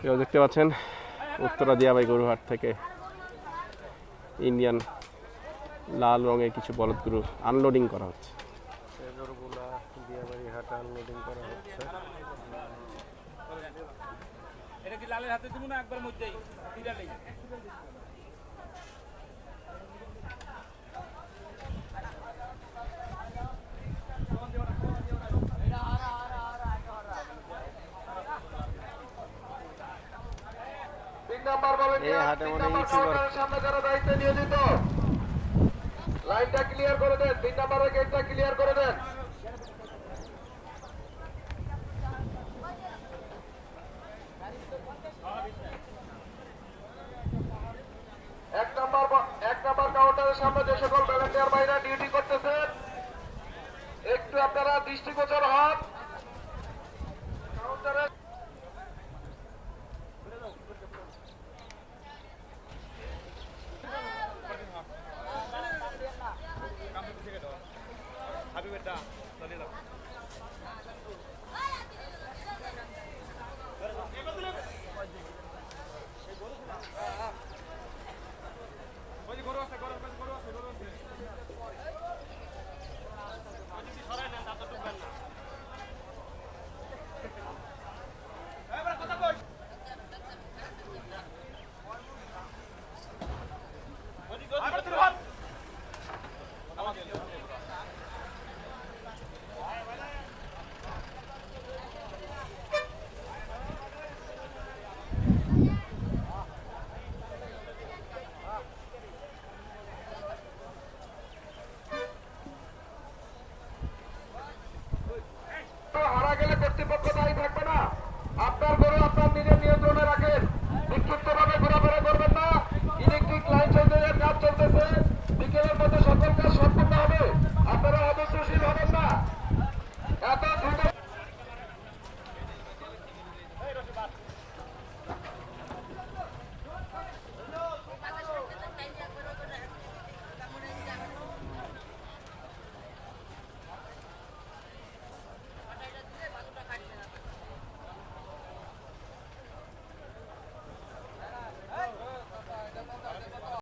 কেউ দেখতে পাচ্ছেন উত্তরা দিয়াবাই গরুহাট থেকে ইন্ডিয়ান লাল রঙের কিছু বলদ গরু আনলোডিং করা হচ্ছে। এই গরুগুলা দিয়াবাড়ি হাটে আনলোডিং করা হচ্ছে। এটা কি লালের হাতে দিব না? একবার মধ্যেই সামনে যে সকল ভলেন্টিয়ার বাইরে ডিউটি করতেছেন একটু আপনারা দৃষ্টিগোচর হন। ด่าเราเรียกอะไร